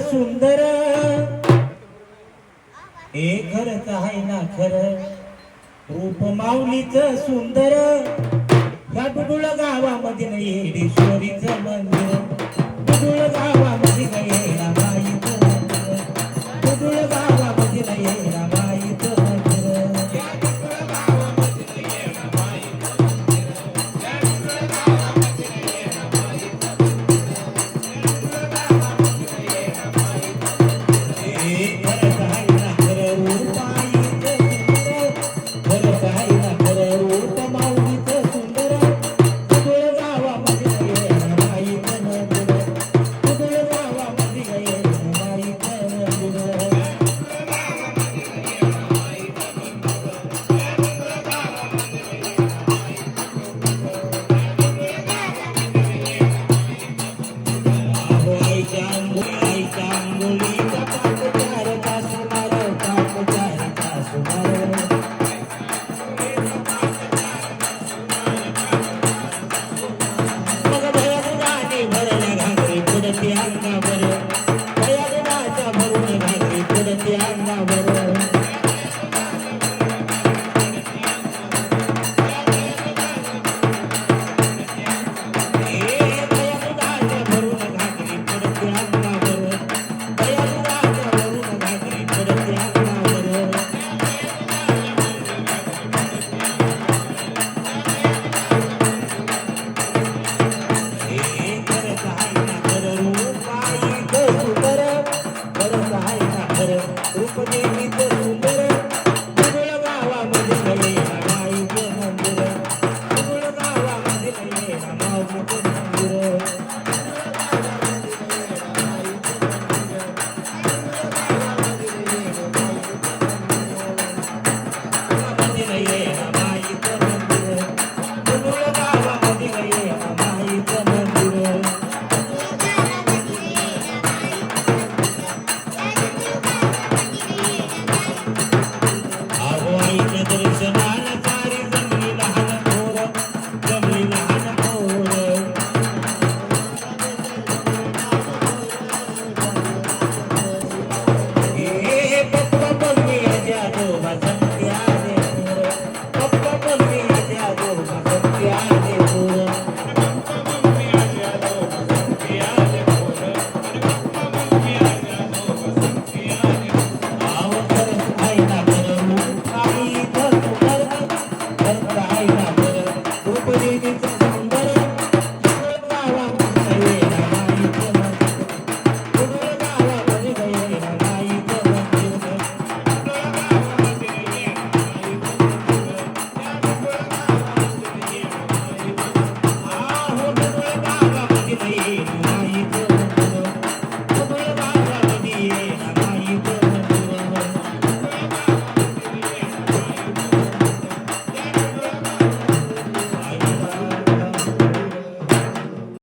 सुंदर। हे घरच आहे ना खर? रूप माऊलीच सुंदर। ह्या डुडुळ गावामध्ये येडेश्वरीच मंदिर। Now we're